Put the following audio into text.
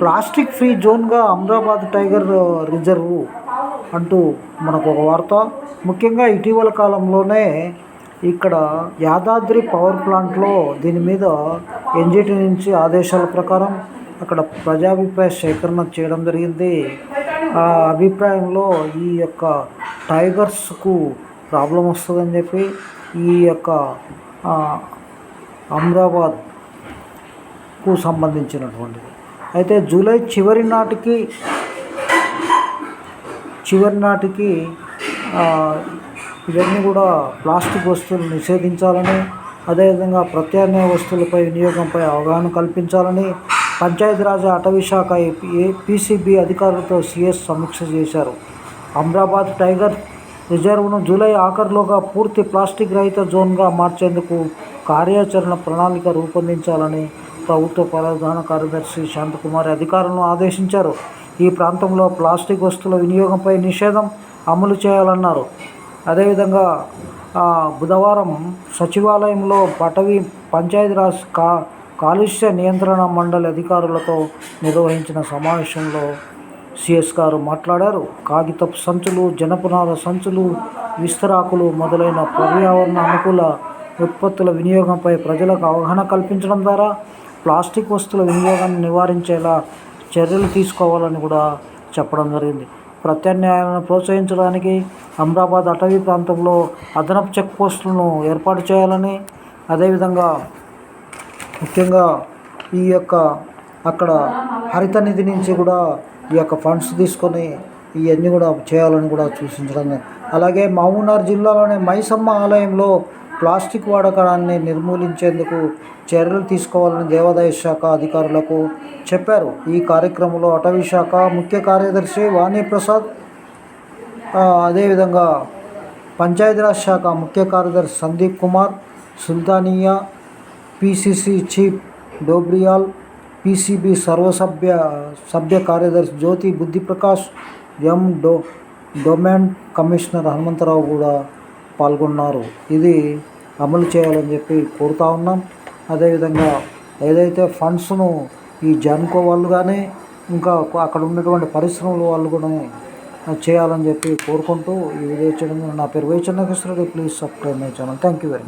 Plastic free జోన్గా Amrabad tiger reserve అంటూ మనకు ఒక వార్త. ముఖ్యంగా ఇటీవల కాలంలోనే ఇక్కడ యాదాద్రి పవర్ ప్లాంట్లో దీని మీద ఎన్జిటి నుంచి ఆదేశాల ప్రకారం అక్కడ ప్రజాభిప్రాయ సేకరణ చేయడం జరిగింది. ఆ అభిప్రాయంలో ఈ యొక్క టైగర్స్కు ప్రాబ్లం వస్తుందని చెప్పి ఈ యొక్క అమరాబాద్ కు సంబంధించినటువంటిది. అయితే జూలై చివరి నాటికి చివరి నాటికి ఇవన్నీ కూడా ప్లాస్టిక్ వస్తువులు నిషేధించాలని అదేవిధంగా ప్రత్యామ్నాయ వస్తువులపై వినియోగంపై అవగాహన కల్పించాలని పంచాయతీరాజ్ అటవీ శాఖ పీసీబీ అధికారులతో సీఎస్ సమీక్ష చేశారు. అమరాబాద్ టైగర్ రిజర్వ్ను జూలై ఆఖరులోగా పూర్తి ప్లాస్టిక్ రహిత జోన్గా మార్చేందుకు కార్యాచరణ ప్రణాళిక రూపొందించాలని ప్రభుత్వ ప్రధాన కార్యదర్శి శాంతకుమారి అధికారులను ఆదేశించారు. ఈ ప్రాంతంలో ప్లాస్టిక్ వస్తువుల వినియోగంపై నిషేధం అమలు చేయాలన్నారు. అదేవిధంగా బుధవారం సచివాలయంలో పటవీ పంచాయతీరాజ్ కా కాలుష్య నియంత్రణ మండలి అధికారులతో నిర్వహించిన సమావేశంలో సిఎస్ గారు మాట్లాడారు. కాగితపు సంచులు జనపనార సంచులు విస్తరాకులు మొదలైన పర్యావరణ అనుకూల ఉత్పత్తుల వినియోగంపై ప్రజలకు అవగాహన కల్పించడం ద్వారా ప్లాస్టిక్ వస్తువుల వినియోగాన్ని నివారించేలా చర్యలు తీసుకోవాలని కూడా చెప్పడం జరిగింది. ప్రత్యామ్నాయాలను ప్రోత్సహించడానికి అమరాబాద్ అటవీ ప్రాంతంలో అదనపు చెక్ పోస్టులను ఏర్పాటు చేయాలని అదేవిధంగా ముఖ్యంగా ఈ యొక్క అక్కడ హరిత నిధి నుంచి కూడా ఈ యొక్క ఫండ్స్ తీసుకొని ఇవన్నీ కూడా చేయాలని కూడా సూచించడం అలాగే మహబూబ్నగర్ జిల్లాలోని మైసమ్మ ఆలయంలో ప్లాస్టిక్ వాడకాన్ని నిర్మూలించేందుకు చర్యలు తీసుకోవాలని దేవాదాయ శాఖ అధికారులకు చెప్పారు. ఈ కార్యక్రమంలో అటవీ శాఖ ముఖ్య కార్యదర్శి వాణిప్రసాద్ అదేవిధంగా పంచాయతీరాజ్ శాఖ ముఖ్య కార్యదర్శి Sandeep Kumar Sultania PCC chief Dobriyal PCB సర్వసభ్య సభ్య కార్యదర్శి జ్యోతి బుద్ధిప్రకాష్ ఎం డో డొమైన్ కమిషనర్ హనుమంతరావు కూడా పాల్గొన్నారు. ఇది అమలు చేయాలని చెప్పి కోరుతా ఉన్నాం. అదేవిధంగా ఏదైతే ఫండ్స్ను ఈ జాన్కో వాళ్ళు కానీ ఇంకా అక్కడ ఉన్నటువంటి పరిశ్రమల వాళ్ళు కూడా చేయాలని చెప్పి కోరుకుంటూ ఈ వీడియో చేయడం నా పేరు Vaichanna Krishna Reddy please subscribe my channel. Thank you very much